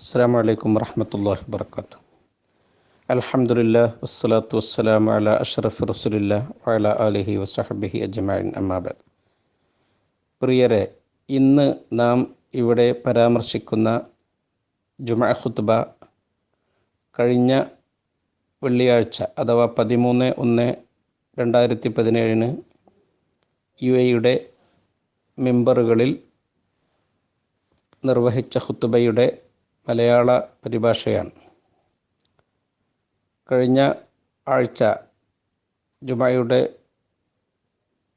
അസ്സാം വലൈക്കും വറഹമത്തല്ലാഹി വർക്കാത്തു അലഹമുല്ല വസ്സലാത്തു വസ്സലാം അല അഷറഫ് റസുലില്ല വല അലഹി വസഹബിഹി അജ്മാൻ അമ്മാബാദ് പ്രിയരെ ഇന്ന് നാം ഇവിടെ പരാമർശിക്കുന്ന ജുമ ഖുത്ബ കഴിഞ്ഞ വെള്ളിയാഴ്ച അഥവാ പതിമൂന്ന് ഒന്ന് രണ്ടായിരത്തി പതിനേഴിന് യു എയുടെ മെമ്പറുകളിൽ നിർവഹിച്ച ഖുത്തുബയുടെ മലയാള പരിഭാഷയാണ്. കഴിഞ്ഞ ആഴ്ച ജുമായുടെ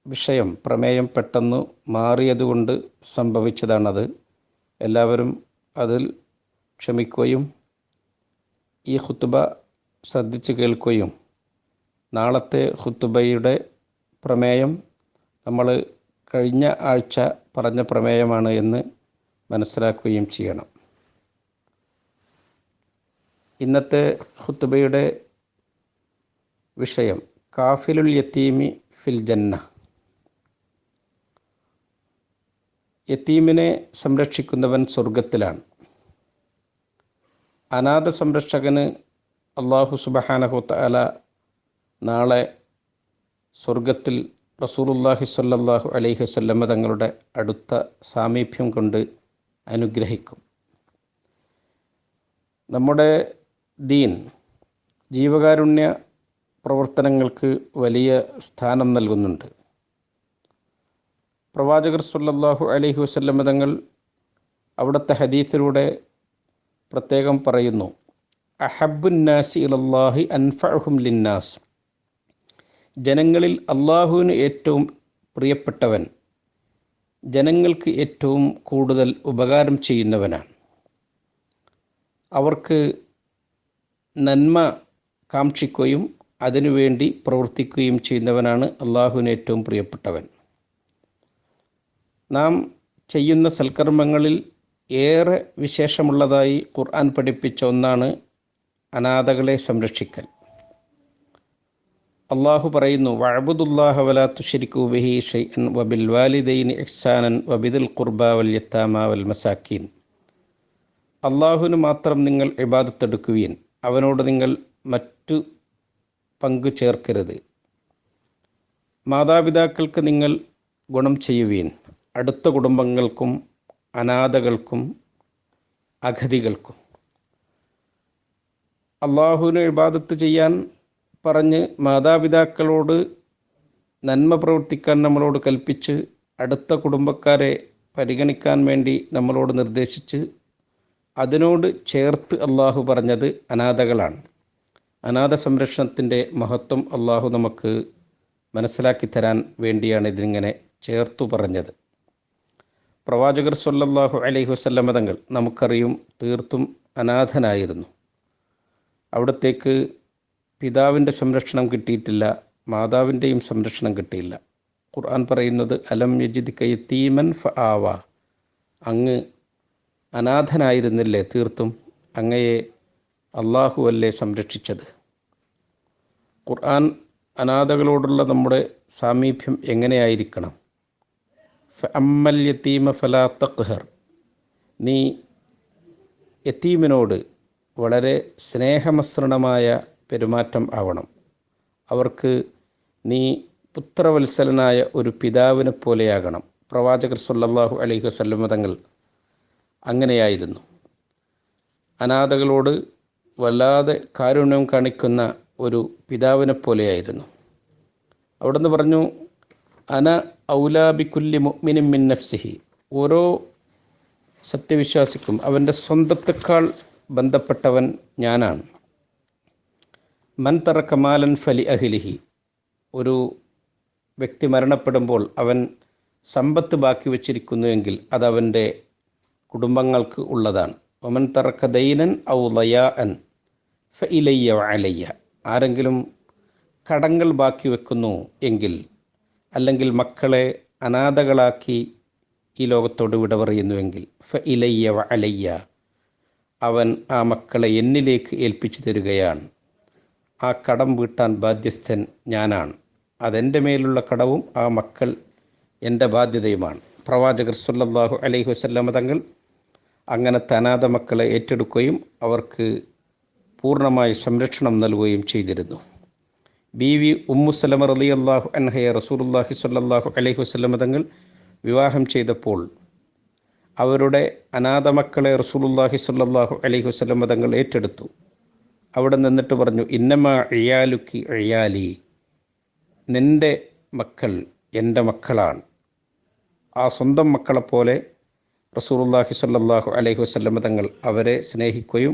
വിഷയം പ്രമേയം പെട്ടെന്ന് മാറിയതുകൊണ്ട് സംഭവിച്ചതാണത്. എല്ലാവരും അതിൽ ക്ഷമിക്കുകയും ഈ ഹുത്തുബ ശ്രദ്ധിച്ച് കേൾക്കുകയും നാളത്തെ ഹുത്തുബയുടെ പ്രമേയം നമ്മൾ കഴിഞ്ഞ ആഴ്ച പറഞ്ഞ പ്രമേയമാണ് എന്ന് മനസ്സിലാക്കുകയും ചെയ്യണം. ഇന്നത്തെ ഖുത്തുബയുടെ വിഷയം കാഫിലുൽ യത്തീമി ഫിൽ ജന്ന. യത്തീമിനെ സംരക്ഷിക്കുന്നവൻ സ്വർഗത്തിലാണ്. അനാഥ സംരക്ഷകന് അള്ളാഹു സുബഹാനഹുത്തല നാളെ സ്വർഗത്തിൽ റസൂലുല്ലാഹി സ്വല്ലല്ലാഹു അലൈഹി വല്ലമ്മ തങ്ങളുടെ അടുത്ത സാമീപ്യം കൊണ്ട് അനുഗ്രഹിക്കും. നമ്മുടെ ദീൻ ജീവകാരുണ്യ പ്രവർത്തനങ്ങൾക്ക് വലിയ സ്ഥാനം നൽകുന്നുണ്ട്. പ്രവാചകർ സല്ലാഹു അലഹി വസല്ലമ തങ്ങൾ അവിടുത്തെ ഹദീസിലൂടെ പ്രത്യേകം പറയുന്നു അഹബുന്നാസി ഇലല്ലാഹി അൻഫഅഹും ലിന്നാസ്. ജനങ്ങളിൽ അള്ളാഹുവിന് ഏറ്റവും പ്രിയപ്പെട്ടവൻ ജനങ്ങൾക്ക് ഏറ്റവും കൂടുതൽ ഉപകാരം ചെയ്യുന്നവനാണ്. അവർക്ക് നന്മ കാക്ഷിക്കുകയും അതിനുവേണ്ടി പ്രവർത്തിക്കുകയും ചെയ്യുന്നവനാണ് അള്ളാഹുവിന് ഏറ്റവും പ്രിയപ്പെട്ടവൻ. നാം ചെയ്യുന്ന സൽക്കർമ്മങ്ങളിൽ ഏറെ വിശേഷമുള്ളതായി ഖുർആൻ പഠിപ്പിച്ച ഒന്നാണ് അനാഥകളെ സംരക്ഷിക്കൽ. അള്ളാഹു പറയുന്നു വഴബുദുല്ലാഹ വലാ തുശ്രിക്കു ബിഹി ഷൈഅൻ വബിൽ വാലിദൈനി ഇഹ്സാനൻ വബിദുൽ ഖുർബ വൽ വൽ മസാക്കീൻ. അള്ളാഹുവിന് മാത്രം നിങ്ങൾ ഇബാദത്തെടുക്കുകയും അവനോട് നിങ്ങൾ മറ്റു പങ്കു ചേർക്കരുത്. മാതാപിതാക്കൾക്ക് നിങ്ങൾ ഗുണം ചെയ്യുവീൻ. അടുത്ത കുടുംബങ്ങൾക്കും അനാഥകൾക്കും അഗതികൾക്കും. അള്ളാഹുവിന് ഇബാദത്ത് ചെയ്യാൻ പറഞ്ഞ് മാതാപിതാക്കളോട് നന്മ പ്രവർത്തിക്കാൻ നമ്മളോട് കൽപ്പിച്ച് അടുത്ത കുടുംബക്കാരെ പരിഗണിക്കാൻ വേണ്ടി നമ്മളോട് നിർദ്ദേശിച്ച് അതിനോട് ചേർത്ത് അള്ളാഹു പറഞ്ഞത് അനാഥകളാണ്. അനാഥ സംരക്ഷണത്തിന്റെ മഹത്വം അള്ളാഹു നമുക്ക് മനസ്സിലാക്കി തരാൻ വേണ്ടിയാണ് ഇതിങ്ങനെ ചേർത്തു പറഞ്ഞത്. പ്രവാചകർ സല്ലാഹു അലൈഹി വസല്ലമ തങ്ങൾ നമുക്കറിയും തീർത്തും അനാഥനായിരുന്നു. അവിടത്തേക്ക് പിതാവിന്റെ സംരക്ഷണം കിട്ടിയിട്ടില്ല മാതാവിന്റെയും സംരക്ഷണം കിട്ടിയില്ല. ഖുർആൻ പറയുന്നത് അലം യജിദ് കയ്യത്തീമൻ ഫ ആവ. അങ്ങ് അനാഥനായിരുന്നില്ലേ തീർത്തും? അങ്ങയെ അള്ളാഹു അല്ലേ സംരക്ഷിച്ചത്? ഖുർആൻ അനാഥകളോടുള്ള നമ്മുടെ സാമീപ്യം എങ്ങനെയായിരിക്കണം? അമ്മൽ യത്തീമ ഫലാ തഖ്ഹർ. നീ യത്തീമിനോട് വളരെ സ്നേഹമസൃണമായ പെരുമാറ്റം ആവണം. അവർക്ക് നീ പുത്രവത്സലനായ ഒരു പിതാവിനെ പോലെയാകണം പ്രവാചകർ സല്ലാഹു അലൈഹി വസല്ലമ തങ്ങൾ അങ്ങനെയായിരുന്നു. അനാഥകളോട് വല്ലാതെ കാരുണ്യം കാണിക്കുന്ന ഒരു പിതാവിനെ പോലെയായിരുന്നു അവിടുന്ന് പറഞ്ഞു അന ഔലാബിക്കുല്ലി മുഅ്മിനിൻ മിൻ നഫ്സിഹി. ഓരോ സത്യവിശ്വാസിക്കും അവന്റെ സ്വന്തത്തെക്കാൾ ബന്ധപ്പെട്ടവൻ ഞാനാണ്. മൻ തറക്കമാലൻ ഫലി അഹിലിഹി. ഒരു വ്യക്തി മരണപ്പെടുമ്പോൾ അവൻ സമ്പത്ത് ബാക്കി വച്ചിരിക്കുന്നുവെങ്കിൽ അതവന്റെ കുടുംബങ്ങൾക്ക് ഉള്ളതാണ്. ഒമൻ തറക്ക ദൈനൻ ഔ ലയാ അൻ ഫ ഇലയ്യ അലയ്യ ആരെങ്കിലും കടങ്ങൾ ബാക്കി വെക്കുന്നു എങ്കിൽ അല്ലെങ്കിൽ മക്കളെ അനാഥകളാക്കി ഈ ലോകത്തോട് വിട പറയുന്നുവെങ്കിൽ ഫ ഇലയ്യ അലയ്യ അവൻ ആ മക്കളെ എന്നിലേക്ക് ഏൽപ്പിച്ചു തരികയാണ്. ആ കടം വീട്ടാൻ ബാധ്യസ്ഥൻ ഞാനാണ്. അതെന്റെ മേലുള്ള കടവും ആ മക്കൾ എന്റെ ബാധ്യതയുമാണ്. പ്രവാചകർ സുല്ലാഹു അലൈഹി വസല്ലമ തങ്ങൾ അങ്ങനത്തെ അനാഥ മക്കളെ ഏറ്റെടുക്കുകയും അവർക്ക് പൂർണമായി സംരക്ഷണം നൽകുകയും ചെയ്തിരുന്നു. ബി വി ഉമ്മുസലമർ അലി അള്ളാഹു അൻഹയെ റസൂലുല്ലാഹി സ്വല്ലല്ലാഹു അലൈഹി വസ്ലമ തങ്ങൾ വിവാഹം ചെയ്തപ്പോൾ അവരുടെ അനാഥ മക്കളെ റസൂലുല്ലാഹി സ്വല്ലല്ലാഹു അലൈഹി വസ്ലമ തങ്ങൾ ഏറ്റെടുത്തു. അവിടെ നിന്നിട്ട് പറഞ്ഞു ഇന്നമ അഴിയാലുക്കി അഴിയാലി നിന്റെ മക്കൾ എന്റെ മക്കളാണ്. ആ സ്വന്തം മക്കളെപ്പോലെ റസൂലുല്ലാഹി സല്ലാഹു അലൈഹി വസ്ല്ലമ്മ തങ്ങൾ അവരെ സ്നേഹിക്കുകയും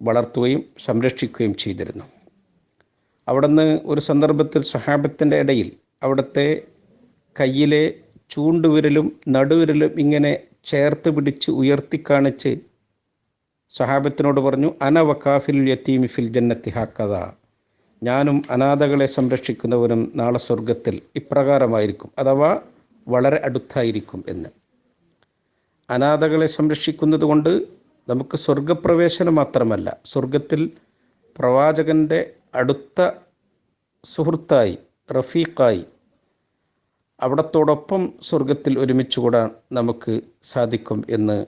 വളർത്തുകയും സംരക്ഷിക്കുകയും ചെയ്തിരുന്നു. അവിടുന്ന് ഒരു സന്ദർഭത്തിൽ സഹാബത്തിന്റെ ഇടയിൽ അവിടുത്തെ കയ്യിലെ ചൂണ്ടുവിരലും നടുവിരലും ഇങ്ങനെ ചേർത്ത് പിടിച്ച് ഉയർത്തി കാണിച്ച് സഹാബത്തിനോട് പറഞ്ഞു അന വക്കാഫിൽ യത്തീമി ഫിൽ ജന്നത്തി ഹാക്കഥ ഞാനും അനാഥകളെ സംരക്ഷിക്കുന്നവനും നാളെ സ്വർഗത്തിൽ ഇപ്രകാരമായിരിക്കും അഥവാ വളരെ അടുത്തായിരിക്കും എന്ന്. അനാഥകളെ സംരക്ഷിക്കുന്നത് കൊണ്ട് നമുക്ക് സ്വർഗപ്രവേശനം മാത്രമല്ല സ്വർഗത്തിൽ പ്രവാചകന്റെ അടുത്ത സുഹൃത്തായി റഫീഖായി അവിടത്തോടൊപ്പം സ്വർഗത്തിൽ ഒരുമിച്ച് കൂടാൻ നമുക്ക് സാധിക്കും എന്ന്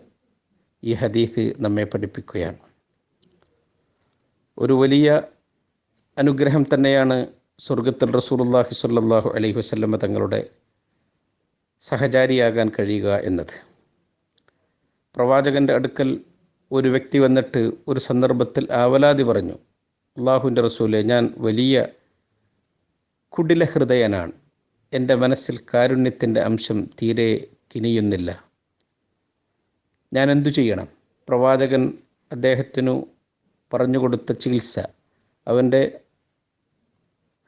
ഈ ഹദീഫ് നമ്മെ പഠിപ്പിക്കുകയാണ്. ഒരു വലിയ അനുഗ്രഹം തന്നെയാണ് സ്വർഗത്തിൽ റസൂലുള്ളാഹി സ്വല്ലല്ലാഹു അലൈഹി വസല്ലമ തങ്ങളുടെ സഹചാരിയാകാൻ കഴിയുക എന്നത്. പ്രവാചകന്റെ അടുക്കൽ ഒരു വ്യക്തി വന്നിട്ട് ഒരു സന്ദർഭത്തിൽ ആവലാതി പറഞ്ഞു അള്ളാഹുവിന്റെ റസൂലെ ഞാൻ വലിയ കുടില ഹൃദയനാണ്. എന്റെ മനസ്സിൽ കാരുണ്യത്തിന്റെ അംശം തീരെ കിനിയുന്നില്ല. ഞാൻ എന്തു ചെയ്യണം? പ്രവാചകൻ അദ്ദേഹത്തിനു പറഞ്ഞുകൊടുത്ത ചികിത്സ അവന്റെ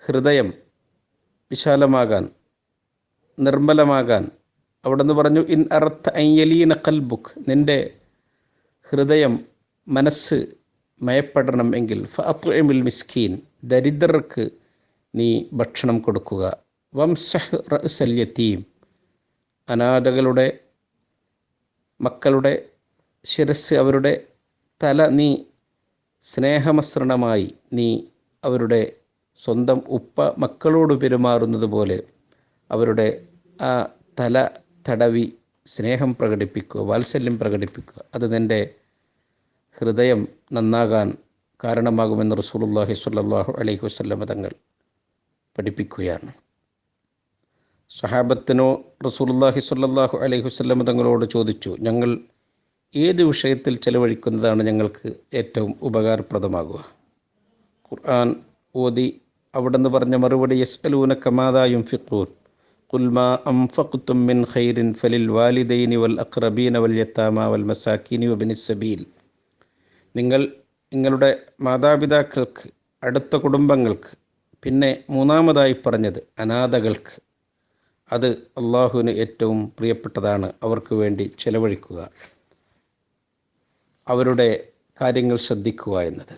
ഹൃദയം വിശാലമാകാൻ നിർമ്മലമാകാൻ അവിടെ നിന്ന് പറഞ്ഞു ഇൻ അറത്ത അയ്യലീന കൽബുക്ക് നിന്റെ ഹൃദയം മനസ്സ് മയപ്പെടണം എങ്കിൽ ഫിൽ മിസ്കീൻ. ദരിദ്രർക്ക് നീ ഭക്ഷണം കൊടുക്കുക. വംസഹ് റസല്യത്തീം യതീം. അനാഥകളുടെ മക്കളുടെ ശിരസ് അവരുടെ തല നീ സ്നേഹമസൃണമായി നീ അവരുടെ സ്വന്തം ഉപ്പ മക്കളോട് പെരുമാറുന്നത് പോലെ അവരുടെ ആ തല തടവി സ്നേഹം പ്രകടിപ്പിക്കുക വാത്സല്യം പ്രകടിപ്പിക്കുക അത് നിന്റെ ഹൃദയം നന്നാകാൻ കാരണമാകുമെന്ന് റസൂലുള്ളാഹി സ്വല്ലല്ലാഹു അലൈഹി വസല്ലം തങ്ങൾ പഠിപ്പിക്കുകയാണ്. സഹാബത്തിനോ റസൂലുള്ളാഹി സ്വല്ലല്ലാഹു അലൈഹി വസല്ലം തങ്ങളോട് ചോദിച്ചു ഞങ്ങൾ ഏത് വിഷയത്തിൽ ചെലവഴിക്കുന്നതാണ് ഞങ്ങൾക്ക് ഏറ്റവും ഉപകാരപ്രദമാകുക? ഖുർആൻ ഓതി നിന്ന് പറഞ്ഞ മറുപടി യസ്അലൂന കമാതായും കുൽമാ ما മിൻ ഖൈരിൻ خير വാലിദൈനി വൽ അഖ്റബീന വൽ وابن സബീൽ നിങ്ങൾ നിങ്ങളുടെ മാതാപിതാക്കൾക്ക് അടുത്ത കുടുംബങ്ങൾക്ക് പിന്നെ മൂന്നാമതായി പറഞ്ഞത് അനാഥകൾക്ക് അത് അള്ളാഹുവിന് ഏറ്റവും പ്രിയപ്പെട്ടതാണ്. അവർക്ക് വേണ്ടി ചെലവഴിക്കുക. അവരുടെ കാര്യങ്ങൾ ശ്രദ്ധിക്കുക എന്നത്.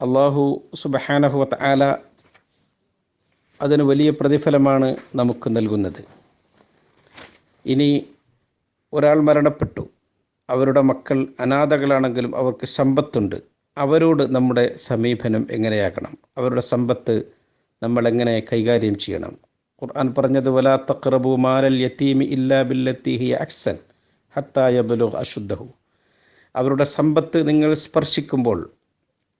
അള്ളാഹു സുബഹാനഹുവത്ത് ആല അതിന് വലിയ പ്രതിഫലമാണ് നമുക്ക് നൽകുന്നത്. ഇനി ഒരാൾ മരണപ്പെട്ടു. അവരുടെ മക്കൾ അനാഥകളാണെങ്കിലും അവർക്ക് സമ്പത്തുണ്ട്. അവരോട് നമ്മുടെ സമീപനം എങ്ങനെയാകണം? അവരുടെ സമ്പത്ത് നമ്മൾ എങ്ങനെ കൈകാര്യം ചെയ്യണം? ഖുർആൻ പറഞ്ഞത് വലാ തഖ്റബു മാലൽ യത്തീമി ഇല്ലാ ബില്ലത്തി അക്സൻ അഹ്സൻ ഹത്താ യബ്ലുഗ് അശുദ്ധഹു. അവരുടെ സമ്പത്ത് നിങ്ങൾ സ്പർശിക്കുമ്പോൾ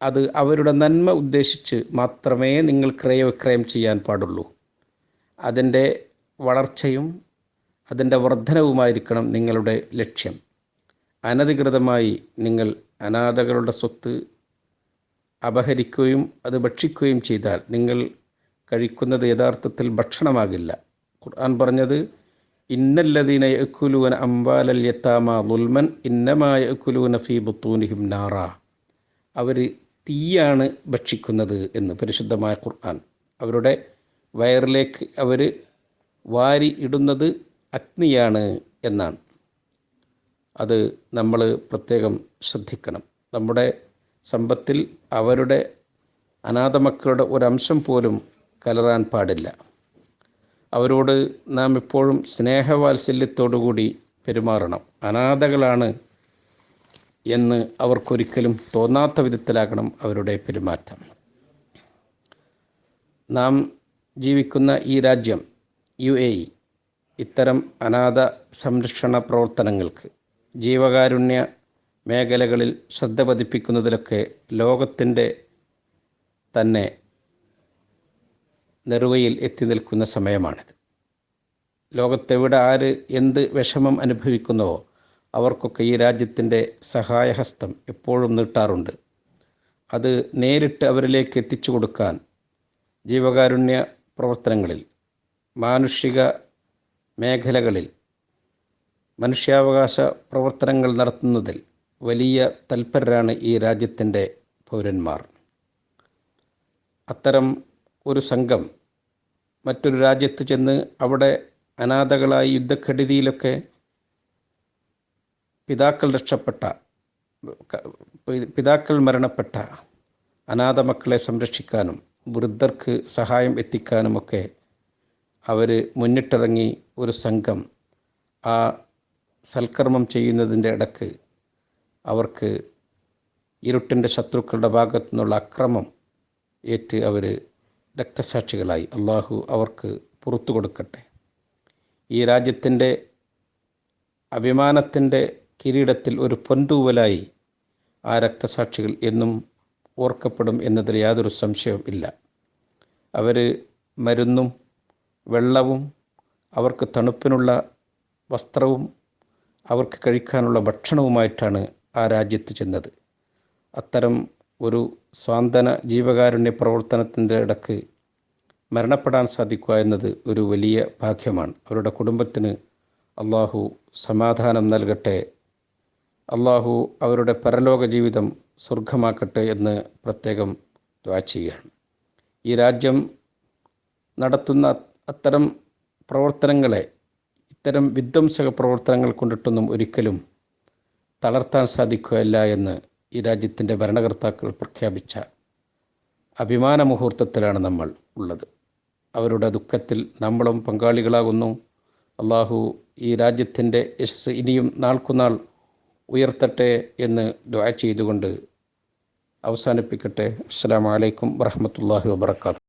അത് അവരുടെ നന്മ ഉദ്ദേശിച്ച് മാത്രമേ നിങ്ങൾ ക്രയവിക്രയം ചെയ്യാൻ പാടുള്ളൂ. അതിന്റെ വളർച്ചയും അതിന്റെ വർധനവുമായിരിക്കണം നിങ്ങളുടെ ലക്ഷ്യം. അനധികൃതമായി നിങ്ങൾ അനാഥകളുടെ സ്വത്ത് അപഹരിക്കുകയും അത് ഭക്ഷിക്കുകയും ചെയ്താൽ നിങ്ങൾ കഴിക്കുന്നത് യഥാർത്ഥത്തിൽ ഭക്ഷണമാകില്ല. ഖുർആൻ പറഞ്ഞത് ഇന്നല്ലദീന യക്കുലൂന അംബാലൽ യത്താമ ലുൽമൻ ഇന്നമായ യക്കുലൂന ഫീ ബുത്തൂനിഹിം നാറ. അവർ തീയാണ് ഭക്ഷിക്കുന്നത് എന്ന് പരിശുദ്ധമായ ഖുർആൻ. അവരുടെ വയറിലേക്ക് അവർ വാരി ഇടുന്നത് അഗ്നിയാണ് എന്നാണ്. അത് നമ്മൾ പ്രത്യേകം ശ്രദ്ധിക്കണം. നമ്മുടെ സമ്പത്തിൽ അവരുടെ അനാഥമക്കളുടെ ഒരംശം പോലും കലറാൻ പാടില്ല. അവരോട് നാം എപ്പോഴും സ്നേഹവാത്സല്യത്തോടുകൂടി പെരുമാറണം. അനാഥകളാണ് എന്ന് അവർക്കൊരിക്കലും തോന്നാത്ത വിധത്തിലാകണം അവരുടെ പെരുമാറ്റം. നാം ജീവിക്കുന്ന ഈ രാജ്യം യു എ ഇ ഇത്തരം അനാഥ സംരക്ഷണ പ്രവർത്തനങ്ങൾക്ക് ജീവകാരുണ്യ മേഖലകളിൽ ശ്രദ്ധ പതിപ്പിക്കുന്നതിലൊക്കെ ലോകത്തിന്റെ തന്നെ നെറുകയിൽ എത്തി നിൽക്കുന്ന സമയമാണിത്. ലോകത്തെവിടെ ആര് എന്ത് വിഷമം അനുഭവിക്കുന്നുവോ അവർക്കൊക്കെ ഈ രാജ്യത്തിന്റെ സഹായഹസ്തം എപ്പോഴും നീട്ടാറുണ്ട്. അത് നേരിട്ട് അവരിലേക്ക് എത്തിച്ചു കൊടുക്കാൻ ജീവകാരുണ്യ പ്രവർത്തനങ്ങളിൽ മാനുഷിക മേഖലകളിൽ മനുഷ്യാവകാശ പ്രവർത്തനങ്ങൾ നടത്തുന്നതിൽ വലിയ തൽപരരാണ് ഈ രാജ്യത്തിന്റെ പൗരന്മാർ. അത്തരം ഒരു സംഘം മറ്റൊരു രാജ്യത്ത് ചെന്ന് അവിടെ അനാഥകളായി യുദ്ധക്കെടുതിയിലൊക്കെ പിതാക്കൾ രക്ഷപ്പെട്ട പിതാക്കൾ മരണപ്പെട്ട അനാഥ മക്കളെ സംരക്ഷിക്കാനും വൃദ്ധർക്ക് സഹായം എത്തിക്കാനുമൊക്കെ അവർ മുന്നിട്ടിറങ്ങി ഒരു സംഘം ആ സൽക്കർമ്മം ചെയ്യുന്നതിന്റെ ഇടയ്ക്ക് അവർക്ക് ഇരുട്ടിന്റെ ശത്രുക്കളുടെ ഭാഗത്തു നിന്നുള്ള അക്രമം ഏറ്റ് അവർ രക്തസാക്ഷികളായി. അള്ളാഹു അവർക്ക് പുറത്തു കൊടുക്കട്ടെ. ഈ രാജ്യത്തിന്റെ അഭിമാനത്തിന്റെ കിരീടത്തിൽ ഒരു പൊന്തൂവലായി ആ രക്തസാക്ഷികൾ എന്നും ഓർക്കപ്പെടും എന്നതിൽ യാതൊരു സംശയവും ഇല്ല. അവർ മരുന്നും വെള്ളവും അവർക്ക് തണുപ്പിനുള്ള വസ്ത്രവും അവർക്ക് കഴിക്കാനുള്ള ഭക്ഷണവുമായിട്ടാണ് ആ രാജ്യത്ത് ചെന്നത്. അത്തരം ഒരു സ്വാന്തന ജീവകാരുണ്യ പ്രവർത്തനത്തിന്റെ ഇടയ്ക്ക് മരണപ്പെടാൻ സാധിക്കുക എന്നത് ഒരു വലിയ ഭാഗ്യമാണ്. അവരുടെ കുടുംബത്തിന് അള്ളാഹു സമാധാനം നൽകട്ടെ അള്ളാഹു അവരുടെ പരലോക ജീവിതം സ്വർഗമാക്കട്ടെ എന്ന് പ്രത്യേകം ചെയ്യുകയാണ്. ഈ രാജ്യം നടത്തുന്ന അത്തരം പ്രവർത്തനങ്ങളെ ഇത്തരം വിധ്വംസക പ്രവർത്തനങ്ങൾ കൊണ്ടിട്ടൊന്നും ഒരിക്കലും തളർത്താൻ സാധിക്കുകയല്ല എന്ന് ഈ രാജ്യത്തിന്റെ ഭരണകർത്താക്കൾ പ്രഖ്യാപിച്ച അഭിമാന മുഹൂർത്തത്തിലാണ് നമ്മൾ ഉള്ളത്. അവരുടെ ദുഃഖത്തിൽ നമ്മളും പങ്കാളികളാകുന്നു. അള്ളാഹു ഈ രാജ്യത്തിന്റെ യശസ് ഇനിയും നാൾക്കുനാൾ ഉയർത്തട്ടെ എന്ന് ദ്വാ ചെയ്തുകൊണ്ട് അവസാനിപ്പിക്കട്ടെ. അസ്സാം വലൈക്കും വറഹമത്തല്ലാഹി വാബർക്കാത്തു